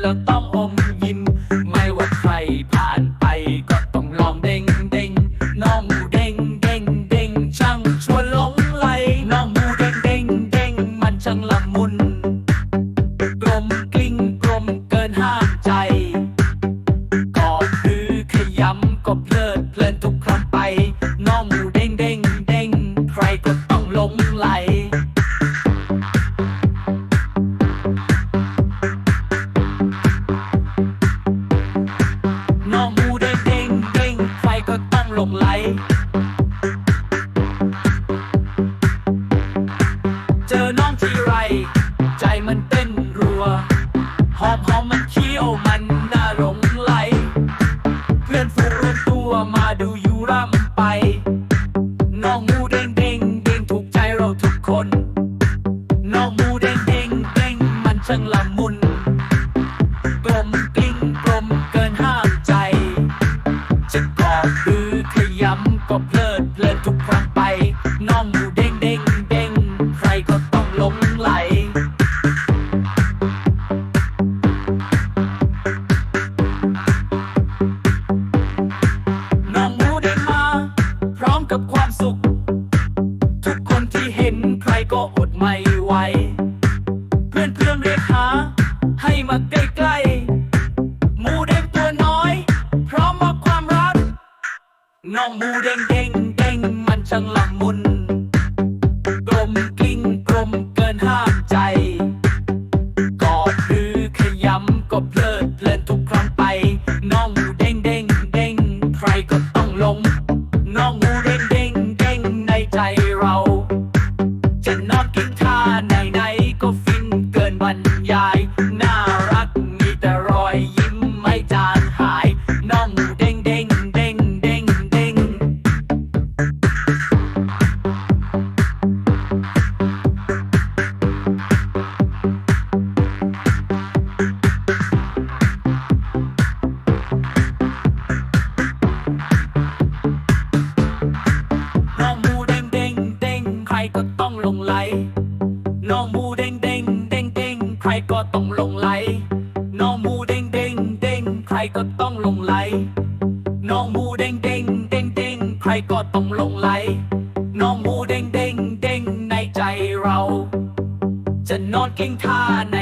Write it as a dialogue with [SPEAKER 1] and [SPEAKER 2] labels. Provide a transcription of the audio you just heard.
[SPEAKER 1] แล้วต้องอมยิ้มไม่ว่าใครผ่านไปก็ต้องลองเด้งเด้งน้องหมูเด้งเด้งเด้งช่างชวนหลงไหลน้องหมูเด้งเด้งเด้งมันช่างละมุนกลมกลิ้งกลมเกินห้ามใจก็คือขยำก็เพลิดเพลินทุก อมหอมมันเคี้ยวมันน่าหลงไหล เพื่อนฝูงรวมตัวมาดูยูร่ำไป น้องมูเด้งเด้งเด้งถูกใจเราทุกคน น้องมูเด้งเด้งเด้งมันช่างละมุนกลมกลิ้งกลมเกินห้ามใจ จะกอดหรือขยำก็เพลิน ความสุข ทุกคนที่เห็นใครก็อดไม่ไหว เพื่อนเพื่อนเรียกหา ให้มาใกล้ๆหมูเด้งตัวน้อย พร้อมมอบความรัก น้องหมูเด้งเด้งเด้งมันช่างละมุนกลมกลิ้ น้องมูเด้งเด้งเด้งเด้งใครก็ต้องลงไหลน้องมูเด้งเด้งเด้งใครก็ต้องลงไหลน้องมูเด้งเด้งเด้งเด้งใครก็ต้องลงไหลน้องมูเด้งเด้งเด้งในใจเรา จะนอนกิ้งท่าใน